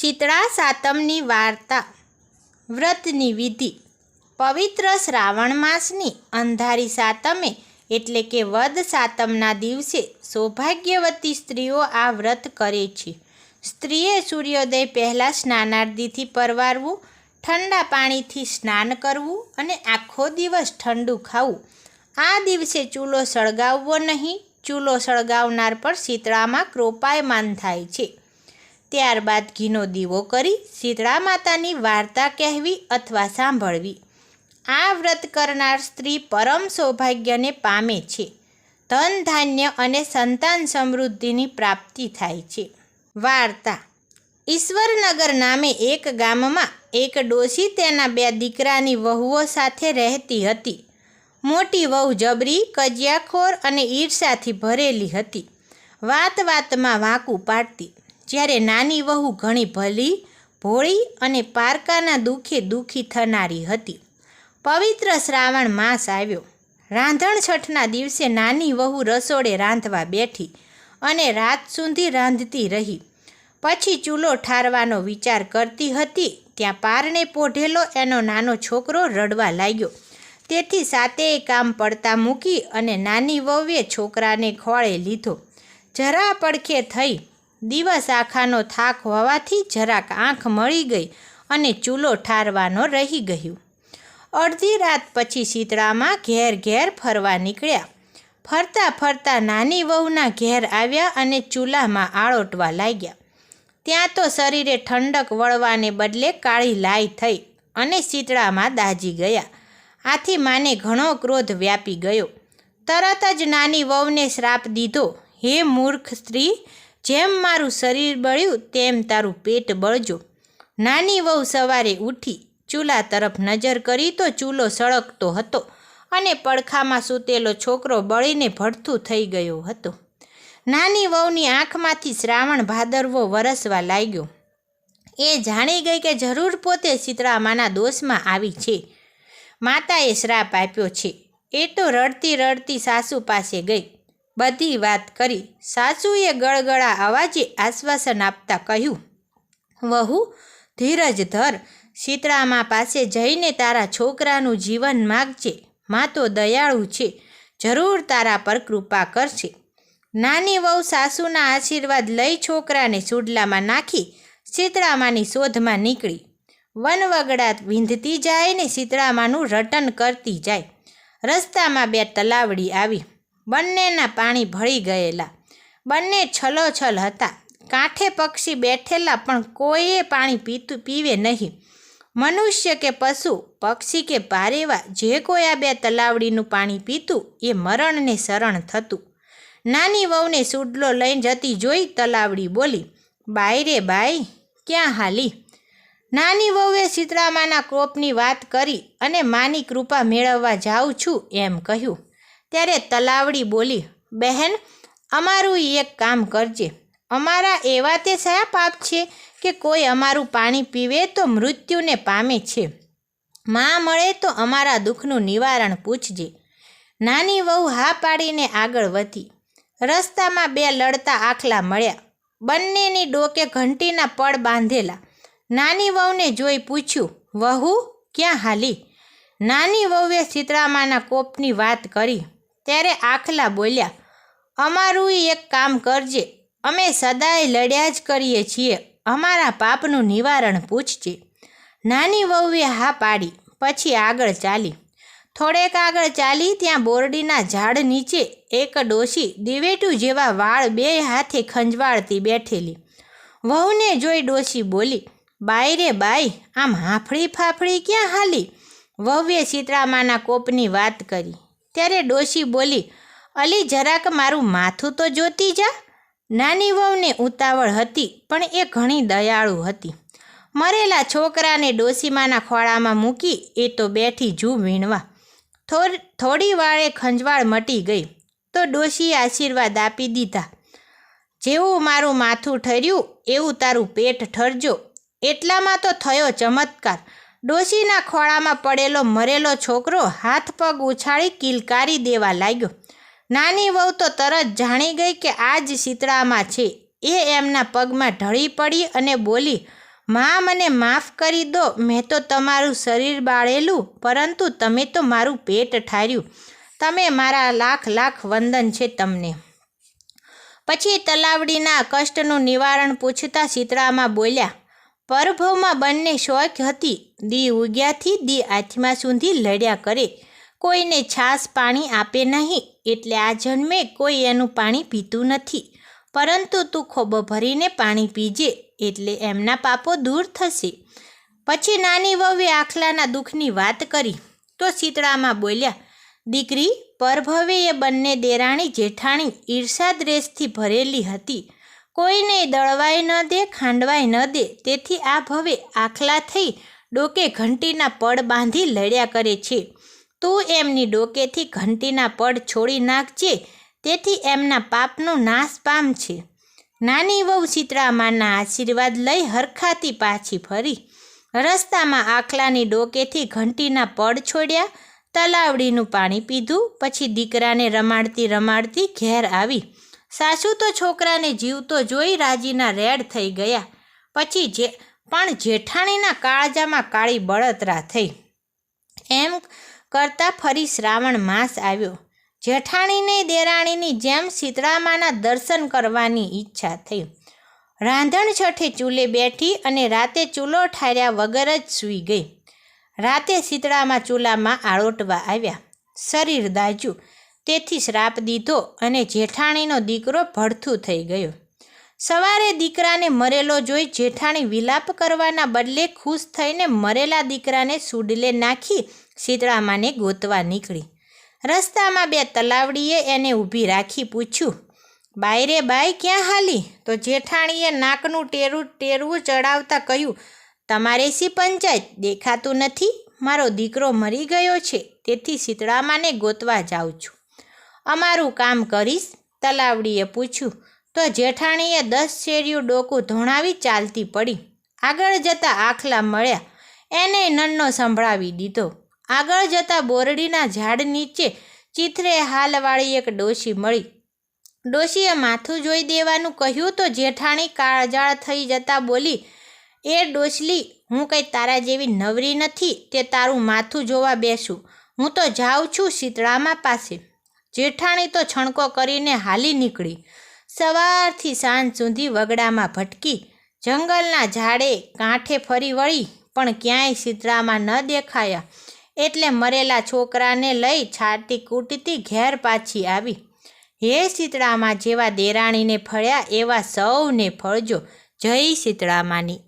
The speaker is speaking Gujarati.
શીતળા સાતમની વાર્તા. વ્રતની વિધિ. પવિત્ર શ્રાવણ માસની અંધારી સાતમે, એટલે કે વદ સાતમના દિવસે, સૌભાગ્યવતી સ્ત્રીઓ આ વ્રત કરે છે. સ્ત્રીએ સૂર્યોદય પહેલાં સ્નાનાર્દીથી પરવારવું, ઠંડા પાણીથી સ્નાન કરવું અને આખો દિવસ ઠંડુ ખાવું. આ દિવસે ચૂલો સળગાવવો નહીં, ચૂલો સળગાવનાર પર શીતળામાં કૃપાયમાન થાય છે. ત્યારબાદ ઘીનો દીવો કરી શીતળા માતાની વાર્તા કહેવી અથવા સાંભળવી. આ વ્રત કરનાર સ્ત્રી પરમ સૌભાગ્યને પામે છે. ધન, ધાન્ય અને સંતાન સમૃદ્ધિની પ્રાપ્તિ થાય છે. વાર્તા. ઈશ્વરનગર નામે એક ગામમાં એક ડોશી તેના બે દીકરાની વહુઓ સાથે રહેતી હતી. મોટી વહુ જબરી, કજિયાખોર અને ઈર્ષાથી ભરેલી હતી. વાત વાતમાં વાંકું પાડતી. જ્યારે નાની વહુ ઘણી ભલી, ભોળી અને પારકાના દુઃખે દુઃખી થનારી હતી. પવિત્ર શ્રાવણ માસ આવ્યો. રાંધણ છઠના દિવસે નાની વહુ રસોડે રાંધવા બેઠી અને રાત સુધી રાંધતી રહી. પછી ચૂલો ઠારવાનો વિચાર કરતી હતી, ત્યાં પારણે પોઢેલો એનો નાનો છોકરો રડવા લાગ્યો. તેથી સાતેય કામ પડતા મૂકી અને નાની વહુએ છોકરાને ખોળે લીધો. જરા પડખે થઈ દિવસ આખાનો થાક હોવાથી જરાક આંખ મળી ગઈ અને ચૂલો ઠારવાનો રહી ગયું. અડધી રાત પછી શીતળામાં ઘેર ઘેર ફરવા નીકળ્યા. ફરતા ફરતા નાની વહુના ઘેર આવ્યા અને ચૂલામાં આળોટવા લાગ્યા. ત્યાં તો શરીરે ઠંડક વળવાને બદલે કાળી લાઈ થઈ અને શીતળામાં દાજી ગયા. આથી માને ઘણો ક્રોધ વ્યાપી ગયો. તરત જ નાની વહુને શ્રાપ દીધો, હે મૂર્ખ સ્ત્રી જેમ મારું શરીર બળ્યું તેમ તારું પેટ બળજો. નાની વહુ સવારે ઉઠી, ચૂલા તરફ નજર કરી તો ચૂલો સળગતો હતો અને પડખામાં સૂતેલો છોકરો બળીને ભડથું થઈ ગયો હતો. નાની વહુની આંખમાંથી શ્રાવણ ભાદરવો વરસવા લાગ્યો. એ જાણી ગઈ કે જરૂર પોતે શીતળામાના દોષમાં આવી છે. માતાએ શ્રાપ આપ્યો છે. એ તો રડતી રડતી સાસુ પાસે ગઈ. બધી વાત કરી. સાસુએ ગળગળા અવાજે આશ્વાસન આપતા કહ્યું, વહુ, ધીરજ ધર. શીતળામા પાસે જઈને તારા છોકરાનું જીવન માગજે. મા તો દયાળુ છે. જરૂર તારા પર કૃપા કરશે. નાની વહુ સાસુના આશીર્વાદ લઈ છોકરાને સુડલામાં નાખી શીતળામાની શોધમાં નીકળી. વનવગડા વિંધતી જાય ને શીતળામાનું રટન કરતી જાય. રસ્તામાં બે તલાવડી આવી. બંનેના પાણી ભળી ગયેલા. બંને છલોછલ હતા. કાંઠે પક્ષી બેઠેલા પણ કોઈએ પાણી પીતું, પીવે નહીં. મનુષ્ય કે પશુ, પક્ષી કે પારેવા, જે કોઈ આ બે તલાવડીનું પાણી પીતું, એ મરણને શરણ થતું. નાની વહુને સુડલો લઈને જતી જોઈ તલાવડી બોલી, બાઈ રે બાઈ, ક્યાં હાલી? નાની વહુએ સીતરામાના ક્રોપની વાત કરી અને માની કૃપા મેળવવા જાઉં છું એમ કહ્યું. ત્યારે તલાવડી બોલી, બહેન, અમારું એક કામ કરજે. અમારા એવા તે શા પાપ છે કે કોઈ અમારું પાણી પીવે તો મૃત્યુને પામે છે. માં મળે તો અમારા દુઃખનું નિવારણ પૂછજે. નાની વહુ હા પાડીને આગળ વધી. રસ્તામાં બે લડતા આખલા મળ્યા. બંનેની ડોકે ઘંટીના પડ બાંધેલા. નાની વહુને જોઈ પૂછ્યું, વહુ, ક્યાં હાલી? નાની વહુએ સીતરામાના કોપની વાત કરી. ત્યારે આખલા બોલ્યા, અમારું એક કામ કરજે. અમે સદાય લડ્યા જ કરીએ છીએ. અમારા પાપનું નિવારણ પૂછજે. નાની વહુએ હા પાડી, પછી આગળ ચાલી. થોડેક આગળ ચાલી ત્યાં બોરડીના ઝાડ નીચે એક ડોશી દિવેટું જેવા વાળ બે હાથે ખંજવાળતી બેઠેલી. વહુને જોઈ ડોશી બોલી, બાઈ રે બાઈ, આમ હાફળી ફાફળી ક્યાં હાલી? વહુએ સીતરામાના કોપની વાત કરી. ત્યારે ડોશી બોલી, અલી, જરાક મારું માથું તો જોતી જા. નાની વહુને ઉતાવળ હતી, પણ એ ઘણી દયાળુ હતી. મરેલા છોકરાને ડોસીમાના ખોળામાં મૂકી એ તો બેઠી જૂ વીણવા. થોડી વાળે ખંજવાળ મટી ગઈ, તો ડોશીએ આશીર્વાદ આપી દીધા. જેવું મારું માથું ઠર્યું, એવું તારું પેટ ઠરજો. એટલામાં તો થયો ચમત્કાર. ડોશીના ખોળામાં પડેલો મરેલો છોકરો હાથ પગ ઉછાળી કિલકારી દેવા લાગ્યો. નાની વહુ તો તરત જાણી ગઈ કે આ જ શીતળામાં છે. એ એમના પગમાં ઢળી પડી અને બોલી, મા, મને માફ કરી દો. મેં તો તમારું શરીર બાળેલું, પરંતુ તમે તો મારું પેટ ઠાર્યું. તમે મારા લાખ લાખ વંદન છે તમને. પછી તલાવડીના કષ્ટનું નિવારણ પૂછતા શીતળામાં બોલ્યા પરભવમાં બંને શોખ હતી. દી ઉગ્યાથી દી આથમાં સુધી લડ્યા કરે. કોઈને છાસ પાણી આપે નહીં, એટલે આ જન્મે કોઈ એનું પાણી પીતું નથી. પરંતુ તું ખોબો ભરીને પાણી પીજે, એટલે એમના પાપો દૂર થશે. પછી નાની વહુએ આખલાના દુઃખની વાત કરી. તો શીતળામાં બોલ્યા, દીકરી પરભવે એ બંને દેરાણી જેઠાણી ઈર્ષાદ્રેસથી ભરેલી હતી. કોઈને દળવાય ન દે ખાંડવાય ન દે. તેથી આ ભવે આખલા થઈ ડોકે ઘંટીના પડ બાંધી લડ્યા કરે છે. તું એમની ડોકેથી ઘંટીના પડ છોડી નાખજે તેથી એમના પાપનો નાશ પામશે નાની વહુ ચિત્રામાના આશીર્વાદ લઈ હરખાતી પાછી ફરી. રસ્તામાં આખલાની ડોકેથી ઘંટીના પડ છોડ્યા. તલાવડીનું પાણી પીધું. પછી દીકરાને રમાડતી રમાડતી ઘેર આવી. સાસુ તો છોકરાને જીવતો જોઈ રાજીના રેડ થઈ ગયા. પછી જે, પણ જેઠાણીના કાળજામાં કાળી બળતરા થઈ. એમ કરતાં ફરી શ્રાવણ માસ આવ્યો. જેઠાણીને દેરાણીની જેમ શીતળામાના દર્શન કરવાની ઈચ્છા થઈ. રાંધણ છઠે ચૂલે બેઠી અને રાતે ચૂલો ઠાર્યા વગર જ સૂઈ ગઈ. રાતે શીતળામાં ચૂલામાં આળોટવા આવ્યા. શરીર દાજ્યું. તેથી શ્રાપ દીધો અને જેઠાણીનો દીકરો ભડથું થઈ ગયો. સવારે દીકરાને મરેલો જોઈ જેઠાણી વિલાપ કરવાના બદલે ખુશ થઈને મરેલા દીકરાને સુડલે નાખી શીતળામાને ગોતવા નીકળી. રસ્તામાં બે તલાવડીએ એને ઊભી રાખી પૂછ્યું બાઈ રે બાઈ ક્યાં હાલી? તો જેઠાણીએ નાકનું ટેરું ટેરવું ચડાવતા કહ્યું, તમારે સી પંચાયત? દેખાતું નથી. મારો દીકરો મરી ગયો છે. તેથી શીતળામાને ગોતવા જાઉં છું. અમારું કામ કરીશ? તલાવડીએ પૂછ્યું. તો જેઠાણીએ દસ શેરિયું ડોકું ધોણાવી ચાલતી પડી. આગળ જતાં આખલા મળ્યા. એને નન્નો સંભળાવી દીધો. આગળ જતાં બોરડીના ઝાડ નીચે ચિત્રે હાલવાળી એક ડોશી મળી. ડોશીએ માથું જોઈ દેવાનું કહ્યું તો જેઠાણી કાળજાળ થઈ જતાં બોલી, એ ડોસલી હું કંઈ તારા જેવી નવરી નથી તે તારું માથું જોવા બેસું. હું તો જાઉં છું શીતળામાં પાસે. જેઠાણી તો છણકો કરીને હાલી નીકળી. સવારથી સાંજ સુધી વગડામાં ભટકી. જંગલના ઝાડે કાંઠે ફરી વળી, પણ ક્યાંય સિદ્રામાં ન દેખાયા. એટલે મરેલા છોકરાને લઈ છાતી કૂટતી ઘેર પાછી આવી. હે શીતળામાં જેવા દેરાણીને ફળ્યા એવા સૌને ફળજો. જય શીતળામાની